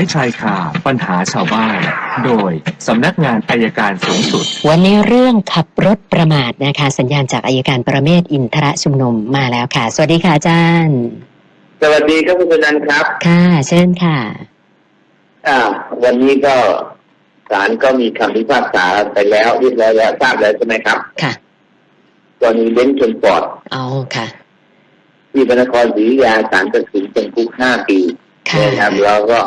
ายชายคาปัญหาชาวบ้าน โดยสำนักงานอายการสูงสุด วันนี้เรื่องขับรถประมาทนะคะ สัญญาณจากอายการประเมศอินทรชุมนุมมาแล้วค่ะ สวัสดีค่ะอาจารย์ สวัสดีครับคุณสุนันท์ครับ ค่ะเชิญค่ะ อ่า วันนี้ก็ศาลก็มีคำพิพากษาไปแล้วเรียบร้อยแล้วทราบแล้วใช่ไหมครับ ค่ะกรณีเบนซ์ชนปอดเอาค่ะ ที่พระนครศรีอยุธยาศาลตัดสินจำคุกห้าปีค่ะนะครับแล้วก็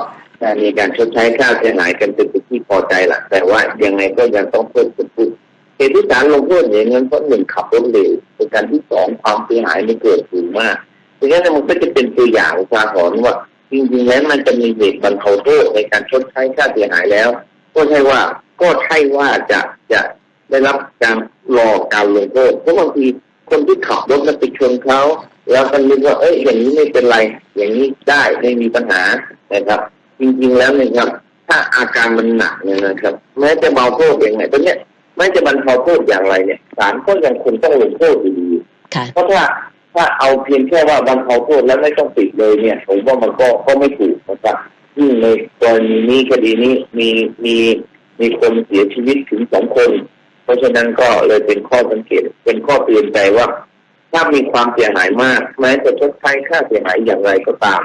มีการชดใช้ค่าเสียหายกันเป็นที่พอใจแหละแต่ว่ายังไงก็ยังต้องเพิ่มจำคุกเหตุที่ศาลลงโทษอย่างนั้นเพราะหนึ่งขับรถเร็วประการที่สองความเสียหายไม่เกิดสูงมากดังนั้นมันก็จะเป็นตัวอย่างอุทาหรณ์ว่าจริงๆแล้วมันจะมีเหตุบรรเทาโทษในการชดใช้ค่าเสียหายแล้ว ก็ใช่ว่าก็ใช่ว่าจะจะได้รับการรอการลงโทษเพราะบางทีคนที่ขับรถแล้วไปชนเขาแล้วก็นึกว่าเอ้ยอย่างนี้ไม่เป็นไร อย่างนี้ได้ไม่มีปัญหานะครับ จริงๆแล้วเนี่ยครับ ถ้าอาการมันหนักเนี่ยนะครับแม้จะเบาโทษอย่างไรตอนเนี้ยแม้จะบรรเทาโทษอย่างไรเนี่ยศาลก็ยังคงต้องลงโทษอยู่ดีค่ะเพราะถ้าถ้าเอาเพียงแค่ว่าบรรเทาโทษแล้วไม่ต้องปิดเลยเนี่ยผมว่ามันก็ก็ไม่ถูกนะครับที่งในกรณีนี้คดีนี้มีมีมีคนเสียชีวิตถึงสองคน เพราะฉะนั้นก็เลยเป็นข้อสังเกตเป็นข้อเตือนใจว่า ถ้ามีความเสียหายมาก แม้จะชดใช้ค่าเสียหายอย่างไรก็ตาม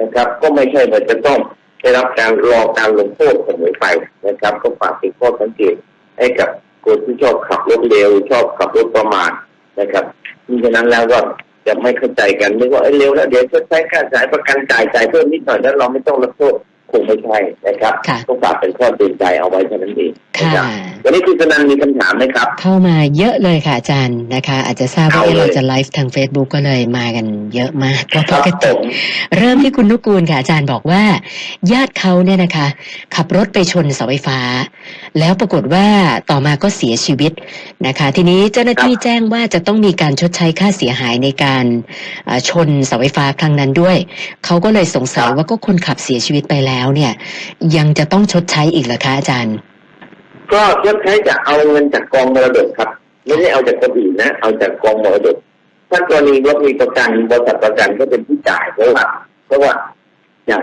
นะครับ ก็ไม่ใช่ว่าจะต้อง ได้รับการรอการลงโทษเสมอไปนะครับ ก็ฝากเป็นข้อสังเกตให้กับคนที่ชอบขับรถเร็วชอบขับรถประมาทนะครับมิฉะนั้นแล้วก็จะไม่เข้าใจกันนึกว่าเอ้เร็วแล้วเดี๋ยวชดใช้ค่าจ่ายประกันจ่ายจ่ายเพิ่มนิดหน่อยแล้วเราไม่ต้องรับโทษ คงไม่ใช่นะครับค่ะก็ฝากเป็นข้อเตือนใจเอาไว้เท่านั้นเองนะค่ะครับวันนี้คุณสนันมีคำถามไหมครับ เข้ามาเยอะเลยค่ะอาจารย์นะคะ อาจจะทราบว่าเอาเลยเอ๊ะเราจะไลฟ์ทาง Facebook ก็เลยมากันเยอะมากกว่าคปรับกผติมเริ่มที่คุณนุกูลค่ะอาจารย์บอกว่า ญาติเขาเนี่ยนะคะ ขับรถไปชนเสาไฟฟ้า แล้วปรากฏว่าต่อมาก็เสียชีวิตนะคะ ทีนี้เจ้าหน้าที่แจ้งว่าจะต้องมีการชดใช้ค่าเสียหายในการอ่าชนเสาไฟฟ้าครั้งนั้นด้วยเขาก็เลยสงสัยว่าก็คนขับเสียชีวิตไปแล้วเนี่ย ยังจะต้องชดใช้อีกเหรอคะอาจารย์ ก็ชดใช้จะเอาเงินจากกองมรดกครับ ไม่ได้เอาจากคนอื่นนะ เอาจากกองมรดก ถ้ากรณีรถมีประกันบริษัทประกันก็เป็นผู้จ่ายเพราะว่าเพราะว่าอย่าง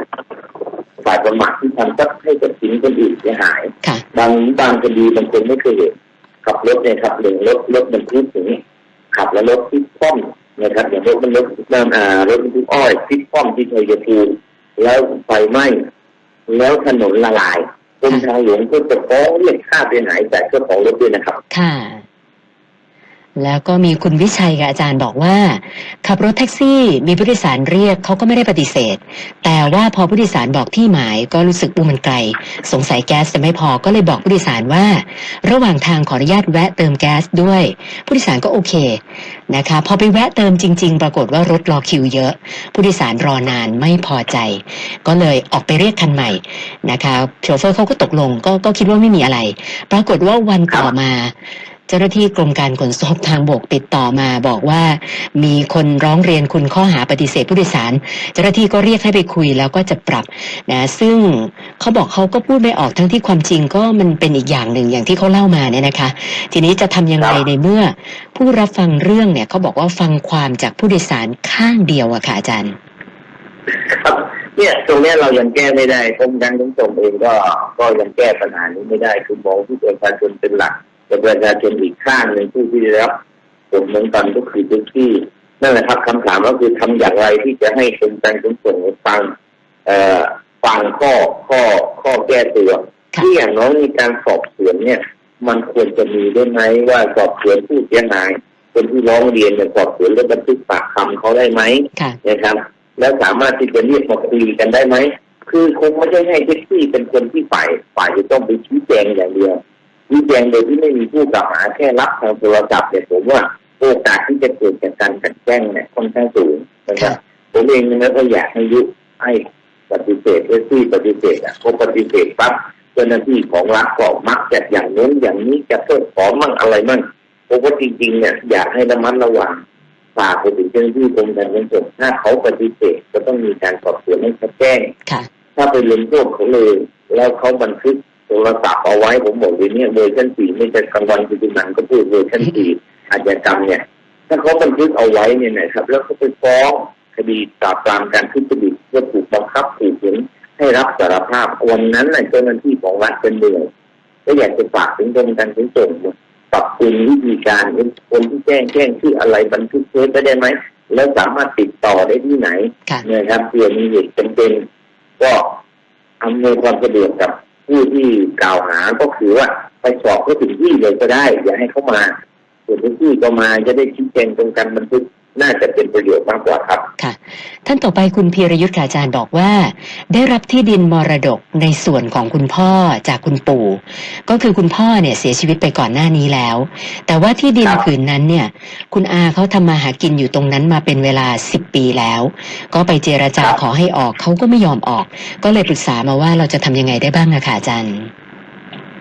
ฝ่ายประมาทที่ทำทรัพย์ให้กับสินคนอื่นเสียหายค่ะบางบางคดีบางคนไม่เคยเห็นขับรถเนี่ยครับหนึ่งรถรถบรรทุกอย่างนี้ขับแล้วรถพลิกคว่ำนะครับอย่างรถมันรถน้ำอ่ารถบรรทุกอ้อยพลิกคว่ำที่ชัยภูมิแล้วไฟไหม้ แล้วถนนละลายกรมทางหลวงก็จะฟ้องเรียกค่าเสียหายจากเจ้าของรถด้วยนะครับ ค่ะ แล้วก็มีคุณวิชัยกับอาจารย์บอกว่า ขับรถแท็กซี่มีผู้โดยสารเรียกเขาก็ไม่ได้ปฏิเสธ แต่ว่าพอผู้โดยสารบอกที่หมายก็รู้สึกอูมันไกล สงสัยแก๊สจะไม่พอก็เลยบอกผู้โดยสารว่า ระหว่างทางขออนุญาตแวะเติมแก๊สด้วย ผู้โดยสารก็โอเคนะคะพอไปแวะเติมจริง ๆ ปรากฏว่ารถรอคิวเยอะ ผู้โดยสารรอนานไม่พอใจ ก็เลยออกไปเรียกคันใหม่นะคะโชเฟอร์เขาก็ตกลงก็ก็คิดว่าไม่มีอะไร ปรากฏว่าวันต่อมา เจ้าหน้าที่กรมการขนส่งทางบกติดต่อมาบอกว่า มีคนร้องเรียนคุณข้อหาปฏิเสธผู้โดยสาร เจ้าหน้าที่ก็เรียกให้ไปคุยแล้วก็จะปรับนะซึ่งเขาบอกเขาก็พูดไม่ออกทั้งที่ความจริงก็มันเป็นอีกอย่างหนึ่งอย่างที่เขาเล่ามาเนี่ยนะคะ ทีนี้จะทำยังไงครับในเมื่อ ผู้รับฟังเรื่องเนี่ยเขาบอกว่าฟังความจากผู้โดยสารข้างเดียวอะค่ะอาจารย์ครับเนี่ยตรงเนี้ยเรายังแก้ไม่ได้กรมการขนส่งเองก็ก็ยังแก้ปัญหานี้ไม่ได้คือมองที่ประชาชนเป็นหลัก แต่ประชาชนอีกข้างหนึ่งผู้ที่ได้รับผลเหมือนกันก็คือพื้นที่นั่นแหละครับคำถามก็คือทำอย่างไรที่จะให้กรมการขนส่งฟังเอ่อฟังข้อข้อข้อแก้ตัวค่ะที่อย่างน้อยมีการสอบสวนเนี่ย มันควรจะมีด้วยไหมว่าสอบสวนผู้เสียหายคนที่ร้องเรียนเนี่ยสอบสวนและบันทึกปากคำเขาได้ไหมค่ะนะครับ แล้วสามารถที่จะเรียกมาคุยกันได้ไหมคือคงไม่ใช่ให้แท็กซี่เป็นคนที่ฝ่ายฝ่ายจะต้องไปชี้แจงอย่างเดียว ชี้แจงโดยที่ไม่มีผู้กล่าวหาแค่รับทางโทรศัพท์เนี่ยผมว่าโอกาสที่จะเกิดจากการกลันแกล้งเนี่ยค่อนข้างสูงนะครับผมเองนะก็อยากให้ยุให้ปฏิเสธแท็กซี่ปฏิเสธอะพอปฏิเสธปั๊บเจ้าหน้าที่ของรัฐก็มักจะอย่างโน้นอย่างนี้จะเพิกขอมั่งอะไรมั่งผมว่าจริงๆเนี่ยอยากให้ระมัดระวังฝากไปถึงเจ้าหน้าที่กรมการขนส่งถ้าเขาปฏิเสธก็ต้องมีการสอบสวนให้ชัดแจ้งค่ะถ้าไปลงโทษเขาเลยแล้วเขาบันทึกโท รศัพท์เอาไว้ผมบอกเลยเนี่ยเวอร์ชันสี่ไม่ใช่กลางวันคือหนังก็พูดเวอร์ชันสี่อาชญากรรมเนี่ย ถ้าเขาบันทึกเอาไว้เนี่ยนะครับ แล้วเขาไปฟ้องคดีปราบปรามการทุจริตว่าถูกบังคับถูกเห็นให้ให้รับสารภาพวันนั้นน่ะเจ้าหน้าที่ของรัฐเป็นเหนื่อยก็อยากจะฝากถึงกรมการขนส่งปรับปรุงวิธีการคนที่แจ้งแจ้งชื่ออะไรบันทึกเทปไว้ได้ไหมแล้วสามารถติดต่อได้ที่ไหนค่ะนะครับเพื่อมีเหตุจำเป็นก็อำนวยความสะดวกกับ ผู้ที่กล่าวหาก็คือว่าไปสอบเขาถึงที่เลยก็ได้ อย่าให้เขามาส่วนที่ก็มาจะได้ชี้แจงตรงกันบันทึก น่าจะเป็นประโยชน์มากกว่าครับ ค่ะ ท่านต่อไปคุณพีรยุทธ์ค่ะอาจารย์บอกว่า ได้รับที่ดินมรดกในส่วนของคุณพ่อจากคุณปู่ ก็คือคุณพ่อเนี่ยเสียชีวิตไปก่อนหน้านี้แล้ว แต่ว่าที่ดินครับ ผืนนั้นเนี่ย คุณอาเขาทำมาหากินอยู่ตรงนั้นมาเป็นเวลาสิบปีแล้ว ก็ไปเจราจาขอให้ออกเขาก็ไม่ยอมออก ก็เลยปรึกษามาว่าเราจะทำยังไงได้บ้างอะค่ะอาจารย์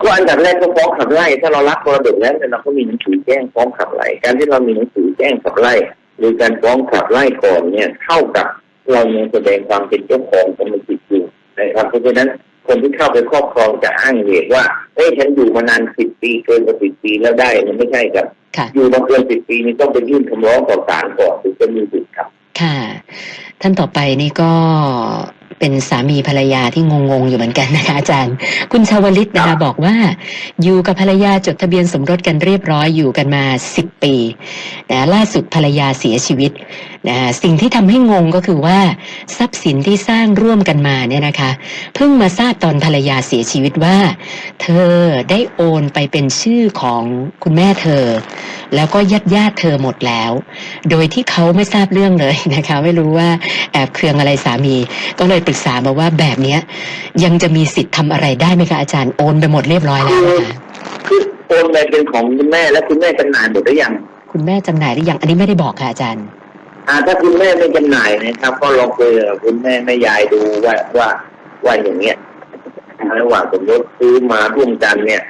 ก็อันดับแรกก็ฟ้องขับไล่ถ้าเรารับมรดกแล้วเนี่ยเราก็มีหนังสือแจ้งฟ้องขับไล่การที่เรามีหนังสือแจ้งขับไล่ หรือการฟ้องขับไล่ก่อนเนี่ยเท่ากับเรายังแสดงความเป็นเจ้าของกรรมสิทธิ์อยู่นะครับเพราะฉะนั้นคนที่เข้าไปครอบครองจะอ้างเหตุว่าเอ้ยฉันอยู่มานานสิบปีเกินกว่าสิบปีแล้วได้มันไม่ใช่ครับค่ะอยู่มาเกินสิบปีนี่ต้องไปยื่นคำร้องต่อศาลก่อนถึงจะมีสิทธิ์ครับ ค่ะ ท่านต่อไปนี่ก็ เป็นสามีภรรยาที่งงๆอยู่เหมือนกันนะคะอาจารย์ คุณชาวลิตนะครัคะบบอกว่า อยู่กับภรรยาจดทะเบียนสมรสกันเรียบร้อยอยู่กันมาสิบปีนะล่าสุดภรรยาเสียชีวิต นะสิ่งที่ทำให้งงก็คือว่า ทรัพย์สินที่สร้างร่วมกันมาเนี่ยนะคะ เพิ่งมาทราบตอนภรรยาเสียชีวิตว่า เธอได้โอนไปเป็นชื่อของคุณแม่เธอ แล้วก็ญาติญาติๆเธอหมดแล้ว โดยที่เขาไม่ทราบเรื่องเลยนะคะ ไม่รู้ว่าแอบเคืองอะไรสามี ก็เลยปรึกษามาว่าแบบเนี้ยยังจะมีสิทธิ์ทำอะไรได้ไหมคะอาจารย์โอนไปหมดเรียบร้อยแล้วนะคะคือโอนไปเป็นของคุณแม่และคุณแม่จำหน่ายหมดหรือยังคุณแม่จำหน่ายหรือยังอันนี้ไม่ได้บอกค่ะอาจารย์ อ่าถ้าคุณแม่ไม่จำหน่ายนะครับ ก็ลองคุยกับคุณแม่แม่ยายดูว่าว่าว่าอย่างเงี้ยระหว่างสมรสซื้อมาร่วมกันเนี่ย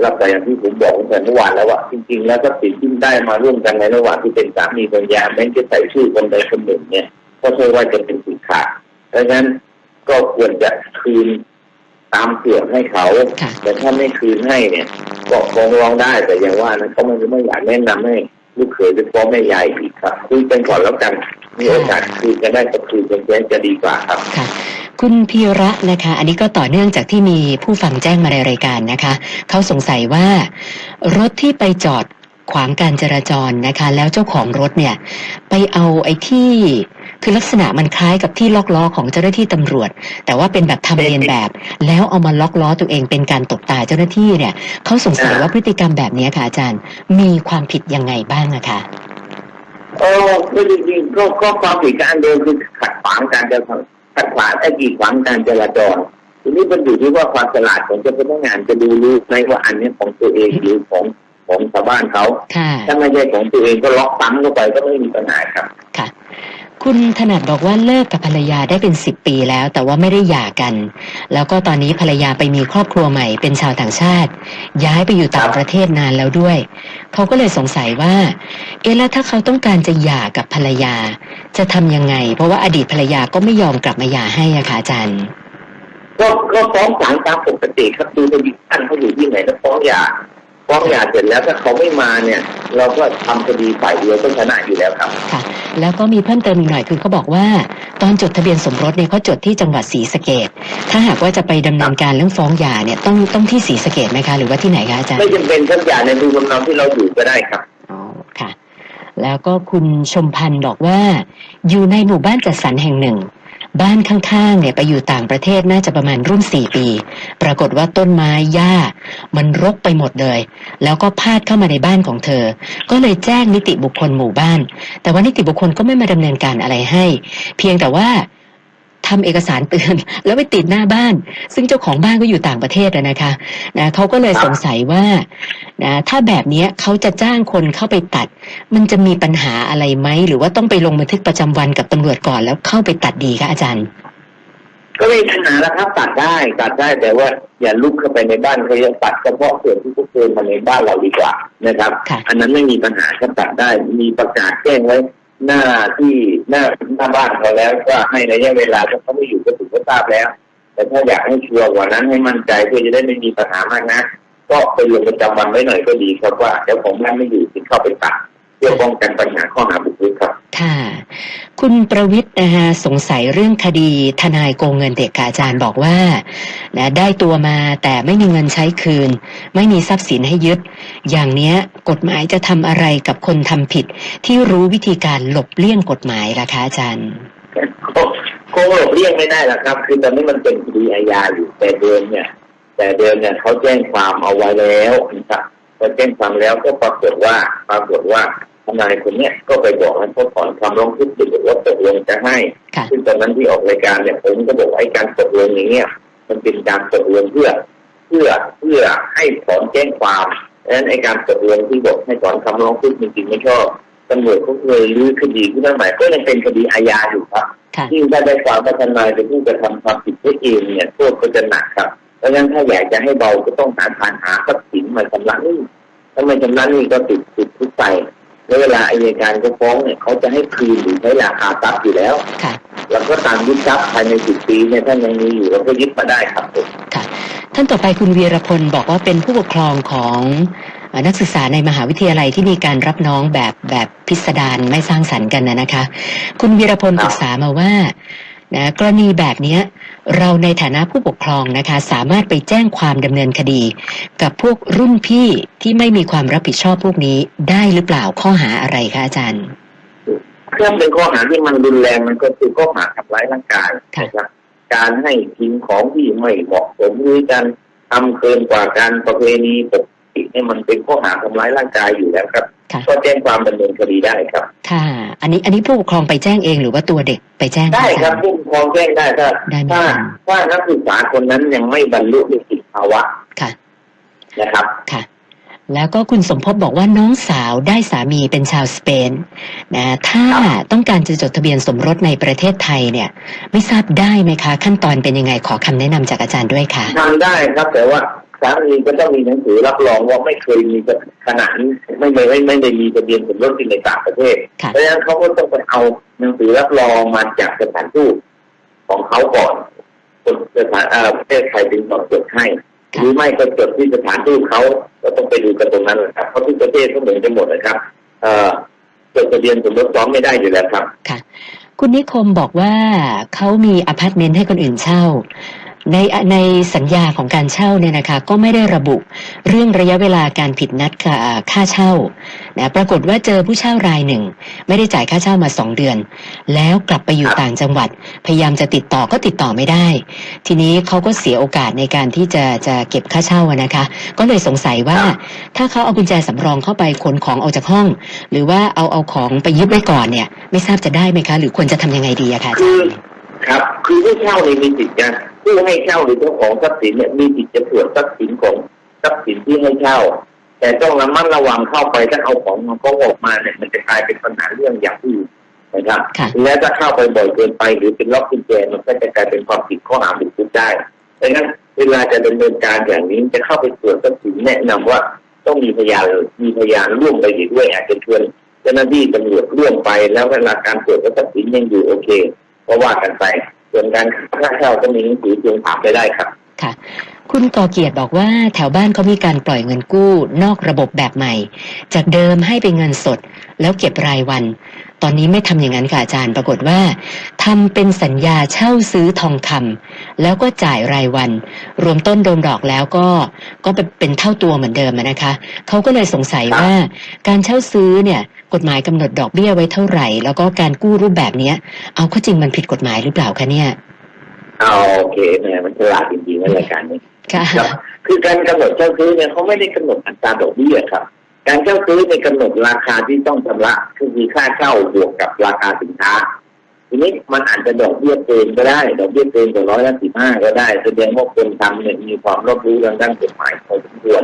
แล้วแต่อย่างที่ผมบอกตั้งแต่เมื่อวานแล้วว่าจริง ๆ แล้วก็สินที่ได้มาร่วมกันในระหว่างที่เป็นสามีภรรยาแม้จะใส่ชื่อคนใดคนหนึ่งเนี่ยก็ใช่ว่าจะเป็นสินขาดเพราะฉะนั้นก็ควรจะคืนตามเสื่อให้เขาค่ะแต่ถ้าไม่คืนให้เนี่ยก็ฟ้องร้องได้แต่อย่างว่านะเขาไม่ไม่อยากแนะนำให้ ลูกเขยไปฟ้องแม่ยายอีกครับคุยกันก่อนแล้วกันมีโอกาสคืนกันได้ก็คืนกันแจ้จะดีกว่าครับค่ะคุณพีระนะคะ อันนี้ก็ต่อเนื่องจากที่มีผู้ฟังแจ้งมาในรายการนะคะ เขาสงสัยว่ารถที่ไปจอดขวางการจราจรนะคะ แล้วเจ้าของรถเนี่ย ไปเอาไอ้ที่ คือลักษณะมันคล้ายกับที่ล็อกล้อของเจ้าหน้าที่ตำรวจ แต่ว่าเป็นแบบทำเรียนแบบ แล้วเอามาล็อกล้อตัวเองเป็นการตบตาเจ้าหน้าที่เนี่ยเขาสงสัยว่าพฤติกรรมแบบนี้ค่ะอาจารย์ มีความผิดยังไงบ้างอะคะเออคือจริงๆก็ก็ความผิดการเดินคือขัดขวางการจราจรขัดขวางไอ้กีดขวางการจราจรทีนี้มันอยู่ที่ว่าความฉลาดของเจ้าพนักงานจะดูรู้ไหมว่าอันนี้ของตัวเองหรือของของชาวบ้านเขาค่ะถ้าไม่ใช่ของตัวเองก็ล็อกปั๊มเข้าไปก็ไม่มีปัญหาครับค่ะ คุณถนัดบอกว่าเลิกกับภรรยาได้เป็นสิบปีแล้ว แต่ว่าไม่ได้หย่ากัน แล้วก็ตอนนี้ภรรยาไปมีครอบครัวใหม่เป็นชาวต่างชาติ ย้ายไปอยู่ต่างประเทศนานแล้วด้วย เขาก็เลยสงสัยว่า เอ๊ะแล้วถ้าเขาต้องการจะหย่ากับภรรยา จะทำยังไง เพราะว่าอดีตภรรยาก็ไม่ยอมกลับมาหย่าให้อะค่ะอาจารย์ก็ก็ฟ้องศาลตามปกติครับดูทะเบียนบ้านเขาอยู่ที่ไหนแล้วฟ้องหย่า ฟ้องหย่าเสร็จแล้วถ้าเขาไม่มาเนี่ย เราก็ทำคดีฝ่ายเดียวก็ชนะอยู่แล้วครับ ค่ะ แล้วก็มีเพิ่มเติมอีกหน่อยคือเขาบอกว่า ตอนจดทะเบียนสมรสเนี่ยเขาจดที่จังหวัดศรีสะเกดถ้าหากว่าจะไปดำเนินการเรื่องฟ้องหย่าเนี่ยต้องต้องที่ศรีสะเกดไหมคะหรือว่าที่ไหนคะอาจารย์ ไม่จำเป็นทั้งอย่างในดูลำเนาที่เราอยู่ก็ได้ครับ อ๋อค่ะ แล้วก็คุณชมพันธ์บอกว่า อยู่ในหมู่บ้านจัดสรรแห่งหนึ่ง บ้านข้างๆเนี่ยไปอยู่ต่างประเทศน่าจะประมาณรุ่นสี่ปี ปรากฏว่าต้นไม้หญ้า มันรกไปหมดเลย แล้วก็พาดเข้ามาในบ้านของเธอ ก็เลยแจ้งนิติบุคคลหมู่บ้าน แต่ว่านิติบุคคลก็ไม่มาดำเนินการอะไรให้ เพียงแต่ว่าทำเอกสารเตือนแล้วไปติดหน้าบ้าน ซึ่งเจ้าของบ้านก็อยู่ต่างประเทศนะคะนะเขาก็เลยสงสัยว่า นะถ้าแบบเนี้ยเขาจะจ้างคนเข้าไปตัด มันจะมีปัญหาอะไรไหม หรือว่าต้องไปลงบันทึกประจำวันกับตำรวจก่อนแล้วเข้าไปตัดดีคะอาจารย์ ก็ไม่มีปัญหาแล้วครับตัดได้ตัดได้แต่ว่าอย่าลุกเข้าไปในบ้านเขาเยอะตัดเฉพาะส่วนที่เขาเกินมาในบ้านเราดีกว่านะครับค่ะอันนั้นไม่มีปัญหาก็ตัดได้มีประกาศแจ้งไว้หน้าที่หน้าหน้าบ้านเขาแล้วก็ให้ระยะเวลาถ้าเขาไม่อยู่ก็ถือว่าทราบแล้ว แต่ถ้าอยากให้ชัวร์กว่านั้นให้มั่นใจเพื่อจะได้ไม่มีปัญหามากนะ ก็ไปลงประจำวันไว้หน่อยก็ดีครับว่าเดี๋ยวของบ้านไม่อยู่ถึงเข้าไปตัดเพื่อป้องกันปัญหาข้อหาบุกรุกครับ ค่ะ คุณประวิทย์นะคะสงสัยเรื่องคดีทนายโกงเงินเด็กค่ะอาจารย์บอกว่านะได้ตัวมาแต่ไม่มีเงินใช้คืน ไม่มีทรัพย์สินให้ยึด อย่างเนี้ยกฎหมายจะทำอะไรกับคนทำผิด ที่รู้วิธีการหลบเลี่ยงกฎหมายล่ะคะอาจารย์คงหลบเลี่ยงไม่ได้หรอกครับ คือตอนนี้มันเป็นคดีอาญาอยู่แต่เดิมเนี่ย แต่เดิมเนี่ยเขาแจ้งความเอาไว้แล้วนะครับพอแจ้งความแล้วก็ปรากฏว่าปรากฏว่าทนายคนเนี้ยก็ไปบอกให้เขาถอนคำร้องทุกข์หรือว่าตกลงจะให้ค่ะซึ่งตอนนั้นที่ออกรายการเนี่ยผมก็บอกว่าไอ้การตกลงอย่างเงี้ยมันเป็นการตกลงเพื่อ เพื่อเพื่อให้ถอนแจ้งความดังนั้นไอ้การตกลงที่บอกให้ถอนคำร้องทุกข์จริงๆไม่ชอบตำรวจเขาเลยรื้อคดีขึ้นมาใหม่ก็ยังเป็นคดีอาญาอยู่ครับค่ะยิ่งถ้าได้ความว่าทนายเป็นผู้กระทำความผิดได้เองเนี่ยโทษก็จะหนักครับเพ ราะฉะนั้นถ้าอยากจะให้เบาก็ต้องหาทางหาทรัพย์สินมาชำระหนี้ถ้าไม่ชำระหนี้ก็ติดติดคุกไปแล้วเวลาอายการก็ฟ้องเนี่ยเขาจะให้คืนหรือใช้ราคาทรัพย์อยู่แล้วค่ะแล้วก็ตามยึดทรัพย์ภายในสิบปีเนี่ยถ้ายังมีอยู่เราก็ยึดมาได้ครับผมท่านต่อไปคุณวีรพลบอกว่าเป็นผู้ปกครองของเอ่อนักศึกษาในมหาวิทยาลัยที่มีการรับน้องแบบแบบพิสดารไม่สร้างสรรค์กันนะนะคะ คุณวีรพลปรึกษามาว่า นะกรณีแบบเนี้ยเราในฐานะผู้ปกครองนะคะ สามารถไปแจ้งความดำเนินคดี กับพวกรุ่นพี่ที่ไม่มีความรับผิดชอบพวกนี้ได้หรือเปล่าข้อหาอะไรคะอาจารย์เครื่องเป็นข้อหาที่มันรุนแรงมันก็คือข้อหาทำร้ายร่างกายค่ะนะครับการให้ทิ้งของที่ไม่เหมาะสมหรือการทำเกินกว่าการประเพณีปก ติเนี่ยมันเป็นข้อหาทำร้ายร่างกายอยู่แล้วครับค่ะ ก็แจ้งความดำเนินคดีได้ครับ ค่ะ อันนี้อันนี้ผู้ปกครองไปแจ้งเองหรือว่าตัวเด็กไปแจ้งะได้อาคจารับย์ผู้ปกครองแจ้งได้ถ้าได้ไหมถ้าคะถ้านักศึกษาคนนั้นยังไม่บรรลุนิติภาวะค่ะ นะครับ ค่ะ แล้วก็คุณสมภพบอกว่าน้องสาวได้สามีเป็นชาวสเปนนะถ้าต้องการจะจดทะเบียนสมรสในประเทศไทยเนี่ย ไม่ทราบได้ไหมคะ ขั้นตอนเป็นยังไงขอคำแนะนำจากอาจารย์ด้วยค่ะ ทำได้ครับ แต่ว่า สามีก็ต้องมีหนังสือรับรองว่าไม่เคยมีขณะนี้ไม่ไม่ไม่ไม่ได้มีทะเบียนสมรสที่ในต่างประเทศค่ะเพราะฉะนั้นเขาก็ต้องไปเอาหนังสือรับรองมาจากสถานทูตของเขาก่อนคนสถานเอ่อประเทศไทยถึงต่อจดให้หรือไม่ก็จดที่สถานทูตเขาก็ต้องไปดูกันตรงนั้นแหละครับเพราะทุกประเทศก็เหมือนกันหมดนะครับเอ่อจดทะเบียนสมรสซ้อมไม่ได้อยู่แล้วครับคุณนิคมบอกว่าเขามีอพาร์ตเมนต์ให้คนอื่นเช่า ในในสัญญาของการเช่าเนี่ยนะคะก็ไม่ได้ระบุเรื่องระยะเวลาการผิดนัดค่าค่าเช่านะปรากฏว่าเจอผู้เช่ารายหนึ่ง ไม่ได้จ่ายค่าเช่ามาสองเดือน แล้วกลับไปอยู่ครับต่างจังหวัด พยายามจะติดต่อก็ติดต่อไม่ได้ ทีนี้เขาก็เสียโอกาสในการที่จะจะเก็บค่าเช่าอะนะคะ ก็เลยสงสัยว่า ถ้าเขาเอากุญแจสำรองเข้าไปขนของออกจากห้อง หรือว่าเอาเอาของไปยึดไว้ก่อนเนี่ย ไม่ทราบจะได้ไหมคะ หรือควรจะทำยังไงดีอะคะอาคืจาอรย์ครับคือผู้เช่าเนี่ยมีสิทธิ์นะ ผู้ให้เช่าหรือเจ้าของทรัพย์สินเนี่ยมีสิทธิ์จะตรวจทรัพย์สินของทรัพย์สินที่ให้เช่า แต่ต้องระมัดระวังเข้าไปถ้าเอาของมันก็ออกมาเนี่ยมันจะกลายเป็นปัญหาเรื่องอย่างอื่นนะครับค่ะแล้วถ้าเข้าไปบ่อยเกินไปหรือเป็นล็อกกุญแจมันก็จะกลายเป็นความผิดข้อหาบุกรุกได้ดังนั้นเวลาจะดำเนินการอย่างนี้จะเข้าไปตรวจทรัพย์สินแนะนำว่าต้องมีพยานมีพยานร่วมไปอีกด้วยอาจจะชวนเจ้าหน้าที่ตำรวจร่วมไปแล้วเวลาการตรวจทรัพย์สินยังอยู่โอเคก็ว่ากันไป ส่วนการค่าเช่าก็มีหนังสือทวงถามไปได้ครับ ค่ะ คุณก่อเกียรติบอกว่าแถวบ้านเขามีการปล่อยเงินกู้ นอกระบบแบบใหม่ จากเดิมให้เป็นเงินสด แล้วเก็บรายวัน ตอนนี้ไม่ทำอย่างนั้นค่ะอาจารย์ ปรากฏว่าทำเป็นสัญญาเช่าซื้อทองคำแล้วก็จ่ายรายวัน รวมต้นรวมดอกแล้วก็ก็เป็นเป็นเท่าตัวเหมือนเดิมอะนะคะเขาก็เลยสงสัยว่า การเช่าซื้อเนี่ยกฎหมายกำหนดดอกเบี้ยไว้เท่าไหร่ แล้วก็การกู้รูปแบบเนี้ย เอาเข้าจริงมันผิดกฎหมายหรือเปล่าคะเนี่ยเอาโอเคแหมมันฉลาดจริงๆในรายการนี้ค่ะครับคือการกำหนดเช่าซื้อเนี่ยเขาไม่ได้กำหนดอัตราดอกเบี้ยครับ การเช่าซื้อในยกำหนดราคาที่ต้องชำระคือมีค่าเช่าบวกกับราคาสินค้า ทีนี้มันอาจจะดอกเบี้ยเกินก็ได้ ดอกเบี้ยเกินกว่าร้อยละสิบห้าก็ได้แสดงว่าคนทำเนี่ยมีความรอบรู้ทางด้านกฎหมายพอสมควร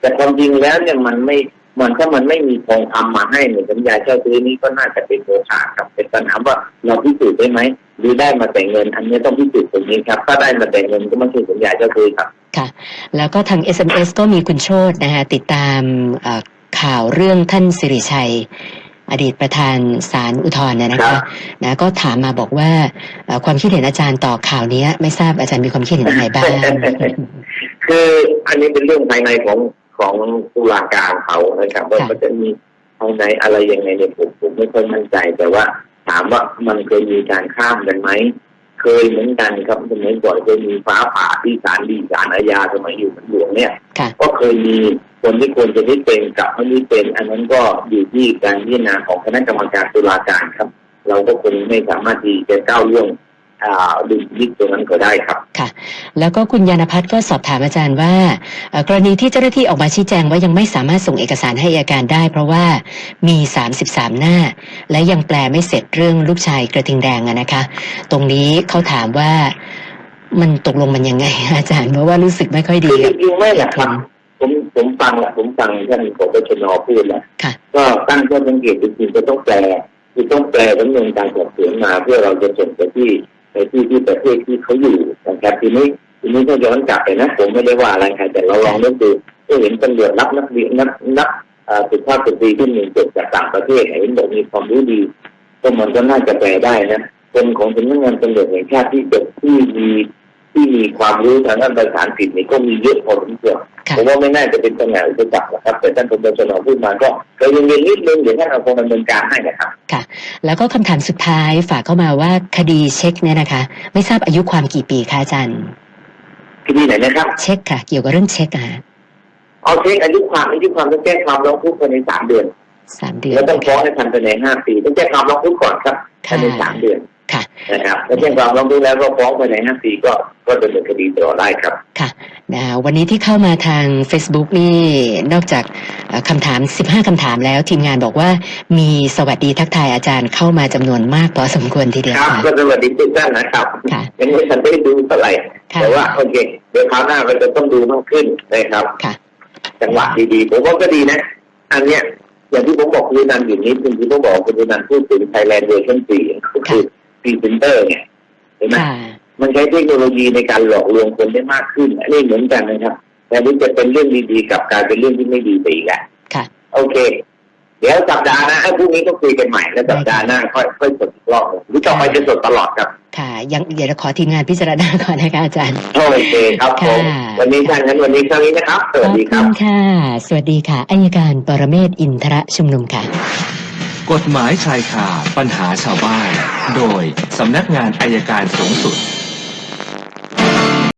แต่ความจริงแล้วเนี่ยมันไม่มันถ้ามันไม่มีทองคำมาให้เนี่ยสัญญาเช่าซื้อนี้ก็น่าจะเป็นโมฆะครับเป็นปัญหาว่าเราพิสูจน์ได้ไหมหรือได้มาแต่เงิน อันนี้ต้องพิสูจน์ตรงนี้ครับ ถ้าได้มาแต่เงินก็ไม่ใช่สัญญาเช่าซื้อครับแล้วก็ทาง SMS ก็มีคุณโชตนะคะติดตาม ข่าวเรื่องท่านสิริชัย อดีตประธานศาลอุทธรณ์นะนะครัคะบนะก็ถามมาบอกว่าเอ่อความคิดเห็นอาจารย์ต่อข่าวนี้ไม่ทราบอาจารย์มีความคิดเห็นยังไงบ้างคืออันนี้เป็นเรื่องภายในของของตุลาการเขานะครับว่าค่ะเขาจะมีภายในอะไรยังไงเนี่ยผมผมไม่ค่อยมั่นใจแต่ว่าถามว่ามันเคยมีการข้ามกันไหม เคยเหมือนกันครับสมัยก่อนเคยมีฟ้าผ่าที่ศาลดีศาลอาญาสมัยอยู่หลวงเนี่ย ค่ะ ก็เคยมีคนที่ควรจะได้เป็นกับไม่ได้เป็น อันนั้นก็อยู่ที่การพิจารณาของคณะกรรมการตุลาการครับ เราก็คงไม่สามารถที่จะก้าวล่วง อ่าดุลพินิจตรงนั้นก็ได้ครับ ค่ะ แล้วก็คุณยานพัฒน์ก็สอบถามอาจารย์ว่าเอ่อกรณีที่เจ้าหน้าที่ออกมาชี้แจงว่ายังไม่สามารถส่งเอกสารให้อัยการได้ เพราะว่ามี 33 หน้า และยังแปลไม่เสร็จเรื่องลูกชายกระทิงแดงอะนะคะ ตรงนี้เขาถามว่ามันตกลงมันยังไง อาจารย์เพราะว่ารู้สึกไม่ค่อยดีคือจกับริงๆไม่แหละครับผมผมฟังแหละผมฟังท่านปปชนพูดแหละค่ะก็ตั้งข้อสังเกตจริงๆก็ต้องแปลคือต้องแปลสำนวนการสอบสวนมา เพื่อเราจะส่งไปที่ ในที่ที่ประเทศที่เขาอยู่นะครับทีนี้ทีนี้ก็ย้อนกลับไปนะ ผมไม่ได้ว่าอะไรใครแต่เราลองนึกดูก็เห็นตำรวจรับนักเรียนนักนักอ่อสุภาพสตรีที่หนึ่งจบจากต่างประเทศเห็นบอกมีความรู้ดีก็มันก็น่าจะแปลได้นะคนของสำนักงานตำรวจแห่งชาติที่จบที่มี ที่มีความรู้ทางด้านภาษาอังกฤษนี่ก็มีเยอะพอสมควรค่ะผมว่าไม่น่าจะเป็นปัญหาอุปสรรคหรอกครับ แต่ท่านพบชนพูดมาก็ก็ยังเรียนนิดนึงเดี๋ยวท่านเอาคงดำเนินการให้นะครับแล้วก็คำถามสุดท้ายฝากเข้ามาว่าคดีเช็คเนี่ยนะคะ ไม่ทราบอายุความกี่ปีคะอาจารย์คดีไหนนะครับ เช็คค่ะ เกี่ยวกับเรื่องเช็คอะฮะเอาเช็คอายุความอายุความต้องแจ้งความร้องทุกข์ภายในสามเดือนสามเดือนแล้วต้องฟ้องให้ทันภายในห้าปีต้องแจ้งความร้องทุกข์ก่อนครับภายในสามเดือนค่ะ นะครับแล้วแจ้งความร้องทุกข์แล้วก็ฟ้องภายในห้าปีก็ก็ดำเนินคดีต่อได้ครับค่ะนะวันนี้ที่เข้ามาทาง Facebook นี่นอกจากเอ่อคำถาม 15 คำถามแล้ว ทีมงานบอกว่ามีสวัสดีทักทายอาจารย์เข้ามาจำนวนมากพอสมควรทีเดียวครับค่ะก็สวัสดีทุกท่านนะครับค่ะยังไม่ทันได้ดูเท่าไหร่ค่ะแต่ว่าโอเคเดี๋ยวคราวหน้าเราจะต้องดูมากขึ้นนะครับค่ะจังหวะดีๆผมว่าก็ดีนะ อันเนี้ยอย่างที่ผมบอกคุณนันอยู่นิดนึงที่ผมบอกคุณนันพูดถึงไทยแลนด์เวอร์ชันสี่ก็คือ พรีเซนเตอร์เนี่ยเห็นไหมค่ะมันใช้เทคโนโลยีในการหลอกลวงคนได้มากขึ้นอันนี้เหมือนกันนะครับแต่นี่จะเป็นเรื่องดีๆกลับกลายเป็นเรื่องที่ไม่ดีไปอีกอะค่ะโอเค เดี๋ยวสัปดาห์หน้าไอ้พรุ่งนี้ก็คุยกันใหม่ แล้วสัปดาห์หน้าค่อยค่อยสดอีกรอบหนึ่งหรือต่อไปจะสดตลอดครับ ค่ะ ยังเดี๋ยวเราขอทีมงานพิจารณาก่อนนะคะอาจารย์ โอเคครับผมค่ะวันนี้ท่านนั้นวันนี้เท่านี้นะครับสขวัอสบดีคคุรับณค่ะ สวัสดีค่ะ อัยการปรเมศวร์อินทรชุมนุมค่ะ กฎหมายชายคาปัญหาชาวบ้าน โดยสำนักงานอายการสูงสุด